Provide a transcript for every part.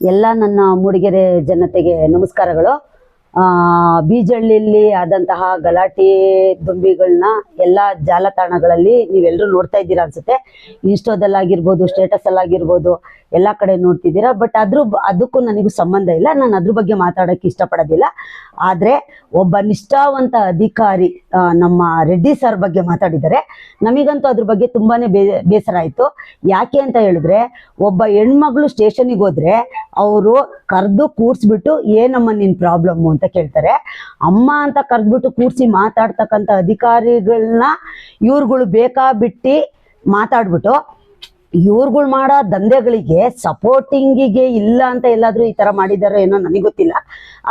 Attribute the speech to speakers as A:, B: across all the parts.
A: ಎಲ್ಲ ನನ್ನ ಮೂಡಿಗೆರೆ ಜನತೆಗೆ ನಮಸ್ಕಾರಗಳು. ಆ, ಬೀಜಹಳ್ಳಿಯಲ್ಲಿ ಆದಂತಹ ಗಲಾಟೆ ದುಂಬಿಗಳನ್ನ ಎಲ್ಲ ಜಾಲತಾಣಗಳಲ್ಲಿ ನೀವೆಲ್ಲರೂ ನೋಡ್ತಾ ಇದ್ದೀರಾ ಅನ್ಸುತ್ತೆ. ಇನ್ಸ್ಟೋದಲ್ಲಾಗಿರ್ಬೋದು ಸ್ಟೇಟಸಲ್ಲಾಗಿರ್ಬೋದು ಎಲ್ಲ ಕಡೆ ನೋಡ್ತಿದ್ದೀರಾ. ಬಟ್ ಅದ್ರ ಅದಕ್ಕೂ ನನಗೂ ಸಂಬಂಧ ಇಲ್ಲ. ನಾನು ಅದ್ರ ಬಗ್ಗೆ ಮಾತಾಡೋಕ್ಕೆ ಇಷ್ಟಪಡೋದಿಲ್ಲ. ಆದರೆ ಒಬ್ಬ ನಿಷ್ಠಾವಂತ ಅಧಿಕಾರಿ ನಮ್ಮ ರೆಡ್ಡಿ ಸರ್ ಬಗ್ಗೆ ಮಾತಾಡಿದ್ದಾರೆ. ನಮಗಂತೂ ಅದ್ರ ಬಗ್ಗೆ ತುಂಬಾನೇ ಬೇಸರ ಆಯಿತು. ಯಾಕೆ ಅಂತ ಹೇಳಿದ್ರೆ ಒಬ್ಬ ಹೆಣ್ಮಗಳು ಸ್ಟೇಷನಿಗೆ ಹೋದ್ರೆ ಅವರು ಕರೆದು ಕೂರಿಸ್ಬಿಟ್ಟು, ಏನಮ್ಮ ನಿನ್ ಪ್ರಾಬ್ಲಮ್ಮು ಅಂತ ಕೇಳ್ತಾರೆ. ಅಮ್ಮ ಅಂತ ಕರೆದ್ಬಿಟ್ಟು ಕೂರಿಸಿ ಮಾತಾಡ್ತಕ್ಕಂಥ ಅಧಿಕಾರಿಗಳನ್ನ ಇವ್ರುಗಳು ಬೇಕಾ ಬಿಟ್ಟು ಮಾತಾಡ್ಬಿಟ್ಟು ಇವ್ರುಗಳು ಮಾಡೋ ದಂಧೆಗಳಿಗೆ ಸಪೋರ್ಟಿಂಗಿಗೆ ಇಲ್ಲ ಅಂತ ಎಲ್ಲಾದ್ರೂ ಈ ಥರ ಮಾಡಿದಾರೋ ಏನೋ ನನಗೆ ಗೊತ್ತಿಲ್ಲ.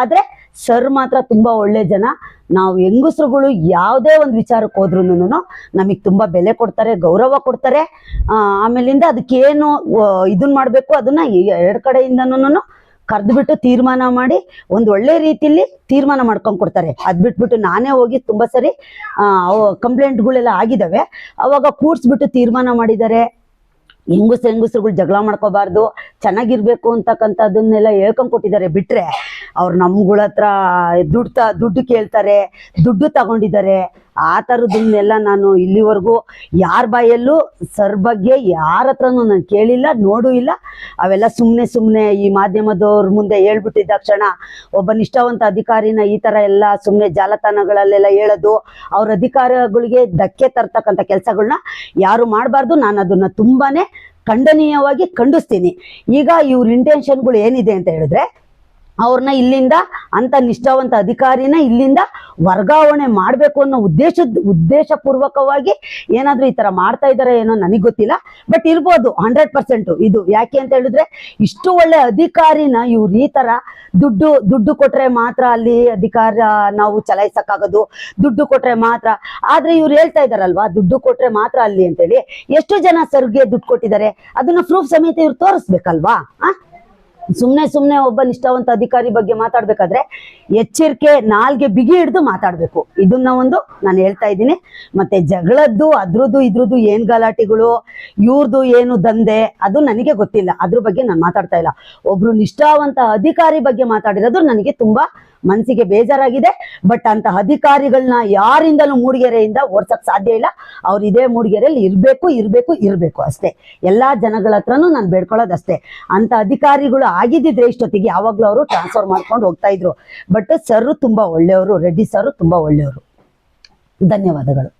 A: ಆದ್ರೆ ಸರ್ ಮಾತ್ರ ತುಂಬಾ ಒಳ್ಳೆ ಜನ. ನಾವು ಹೆಂಗಸ್ರುಗಳು ಯಾವುದೇ ಒಂದು ವಿಚಾರಕ್ಕೆ ಹೋದ್ರೂ ನಮಗೆ ತುಂಬಾ ಬೆಲೆ ಕೊಡ್ತಾರೆ, ಗೌರವ ಕೊಡ್ತಾರೆ. ಆಮೇಲಿಂದ ಅದಕ್ಕೇನು ಇದನ್ನ ಇದನ್ ಮಾಡಬೇಕು, ಅದನ್ನ ಎರಡು ಕಡೆಯಿಂದನೂ ಕರೆದ್ಬಿಟ್ಟು ತೀರ್ಮಾನ ಮಾಡಿ ಒಂದು ಒಳ್ಳೆ ರೀತಿಯಲ್ಲಿ ತೀರ್ಮಾನ ಮಾಡ್ಕೊಂಡು ಕೊಡ್ತಾರೆ. ಅದು ಬಿಟ್ಬಿಟ್ಟು ನಾನೇ ಹೋಗಿ ತುಂಬಾ ಸರಿ ಕಂಪ್ಲೇಂಟ್ಗಳೆಲ್ಲ ಆಗಿದ್ದಾವೆ ಅವಾಗ ಕೂರಿಸ್ಬಿಟ್ಟು ತೀರ್ಮಾನ ಮಾಡಿದ್ದಾರೆ. ಹೆಂಗುಸ್ ಹೆಂಗುಸ್ರುಗಳು ಜಗಳ ಮಾಡ್ಕೋಬಾರ್ದು ಚೆನ್ನಾಗಿರ್ಬೇಕು ಅಂತಕ್ಕಂಥದ್ದನ್ನೆಲ್ಲ ಹೇಳ್ಕೊಂಡ್ ಕೊಟ್ಟಿದ್ದಾರೆ. ಬಿಟ್ರೆ ಅವ್ರು ನಮ್ಗಳ ಹತ್ರ ದುಡ್ಡು ದುಡ್ಡು ಕೇಳ್ತಾರೆ, ದುಡ್ಡು ತಗೊಂಡಿದ್ದಾರೆ. ಆ ಥರದನ್ನೆಲ್ಲ ನಾನು ಇಲ್ಲಿವರೆಗೂ ಯಾರ ಬಾಯಲ್ಲೂ ಸರ್ ಬಗ್ಗೆ ಯಾರ ಹತ್ರನೂ ನಾನು ಕೇಳಿಲ್ಲ, ನೋಡೂ ಇಲ್ಲ. ಅವೆಲ್ಲ ಸುಮ್ಮನೆ ಸುಮ್ಮನೆ ಈ ಮಾಧ್ಯಮದವ್ರ ಮುಂದೆ ಹೇಳ್ಬಿಟ್ಟಿದ್ದ ಕ್ಷಣ ಒಬ್ಬ ನಿಷ್ಠಾವಂತ ಅಧಿಕಾರಿನ ಈ ಥರ ಎಲ್ಲ ಸುಮ್ಮನೆ ಜಾಲತಾಣಗಳಲ್ಲೆಲ್ಲ ಹೇಳೋದು, ಅವ್ರ ಅಧಿಕಾರಗಳಿಗೆ ಧಕ್ಕೆ ತರ್ತಕ್ಕಂಥ ಕೆಲಸಗಳನ್ನ ಯಾರು ಮಾಡಬಾರ್ದು, ನಾನು ಅದನ್ನ ತುಂಬಾನೇ ಖಂಡನೀಯವಾಗಿ ಖಂಡಿಸ್ತೀನಿ. ಈಗ ಇವ್ರ ಇಂಟೆನ್ಷನ್ಗಳು ಏನಿದೆ ಅಂತ ಹೇಳಿದ್ರೆ ಅವ್ರನ್ನ ಇಲ್ಲಿಂದ ಅಂತ ನಿಷ್ಠಾವಂತ ಅಧಿಕಾರಿನ ಇಲ್ಲಿಂದ ವರ್ಗಾವಣೆ ಮಾಡಬೇಕು ಅನ್ನೋ ಉದ್ದೇಶದ ಉದ್ದೇಶಪೂರ್ವಕವಾಗಿ ಏನಾದ್ರೂ ಈ ತರ ಮಾಡ್ತಾ ಇದ್ದಾರೆ ಏನೋ ನನಗೆ ಗೊತ್ತಿಲ್ಲ. ಬಟ್ ಇರ್ಬೋದು ಹಂಡ್ರೆಡ್ ಪರ್ಸೆಂಟು ಇದು. ಯಾಕೆ ಅಂತ ಹೇಳಿದ್ರೆ, ಇಷ್ಟು ಒಳ್ಳೆ ಅಧಿಕಾರಿನ ಇವ್ರು ಈ ತರ ದುಡ್ಡು ದುಡ್ಡು ಕೊಟ್ರೆ ಮಾತ್ರ ಅಲ್ಲಿ ಅಧಿಕಾರ ನಾವು ಚಲಾಯಿಸೋಕ್ಕಾಗೋದು, ದುಡ್ಡು ಕೊಟ್ರೆ ಮಾತ್ರ. ಆದ್ರೆ ಇವ್ರು ಹೇಳ್ತಾ ಇದ್ದಾರಲ್ವಾ ದುಡ್ಡು ಕೊಟ್ರೆ ಮಾತ್ರ ಅಲ್ಲಿ ಅಂತೇಳಿ. ಎಷ್ಟು ಜನ ಸರ್ಗೆ ದುಡ್ಡು ಕೊಟ್ಟಿದ್ದಾರೆ, ಅದನ್ನ ಪ್ರೂಫ್ ಸಮೇತ ಇವ್ರು ತೋರಿಸ್ಬೇಕಲ್ವಾ? ಸುಮ್ನೆ ಸುಮ್ನೆ ಒಬ್ಬ ನಿಷ್ಠಾವಂತ ಅಧಿಕಾರಿ ಬಗ್ಗೆ ಮಾತಾಡ್ಬೇಕಾದ್ರೆ ಎಚ್ಚರಿಕೆ, ನಾಲ್ಗೆ ಬಿಗಿ ಹಿಡಿದು ಮಾತಾಡ್ಬೇಕು. ಇದನ್ನ ಒಂದು ನಾನು ಹೇಳ್ತಾ ಇದ್ದೀನಿ. ಮತ್ತೆ ಜಗಳದ್ದು, ಅದ್ರದ್ದು, ಇದ್ರದ್ದು ಏನ್ ಗಲಾಟೆಗಳು ಇವ್ರದ್ದು ಏನು ದಂಧೆ, ಅದು ನನಗೆ ಗೊತ್ತಿಲ್ಲ. ಅದ್ರ ಬಗ್ಗೆ ನಾನು ಮಾತಾಡ್ತಾ ಇಲ್ಲ. ಒಬ್ರು ನಿಷ್ಠಾವಂತ ಅಧಿಕಾರಿ ಬಗ್ಗೆ ಮಾತಾಡಿರೋದು ನನಗೆ ತುಂಬಾ ಮನಸ್ಸಿಗೆ ಬೇಜಾರಾಗಿದೆ. ಬಟ್ ಅಂತ ಅಧಿಕಾರಿಗಳನ್ನ ಯಾರಿಂದಲೂ ಮೂಡಿಗೆರೆಯಿಂದ ಓಡ್ಸಕ್ ಸಾಧ್ಯ ಇಲ್ಲ. ಅವ್ರು ಇದೇ ಮೂಡಿಗೆರೆಯಲ್ಲಿ ಇರ್ಬೇಕು ಇರ್ಬೇಕು ಇರ್ಬೇಕು ಅಷ್ಟೇ. ಎಲ್ಲಾ ಜನಗಳ ಹತ್ರನೂ ನಾನು ಬೇಡ್ಕೊಳ್ಳೋದು ಅಷ್ಟೇ ಅಂತ ಅಧಿಕಾರಿಗಳು ಆಗಿದ್ದಿದ್ರೆ ಇಷ್ಟೊತ್ತಿಗೆ ಯಾವಾಗ್ಲೂ ಅವರು ಟ್ರಾನ್ಸ್ಫರ್ ಮಾಡ್ಕೊಂಡು ಹೋಗ್ತಾ ಇದ್ರು. ಬಟ್ ಸರ್ ತುಂಬಾ ಒಳ್ಳೆಯವರು, ರೆಡ್ಡಿ ಸರ್ ತುಂಬಾ ಒಳ್ಳೆಯವರು. ಧನ್ಯವಾದಗಳು.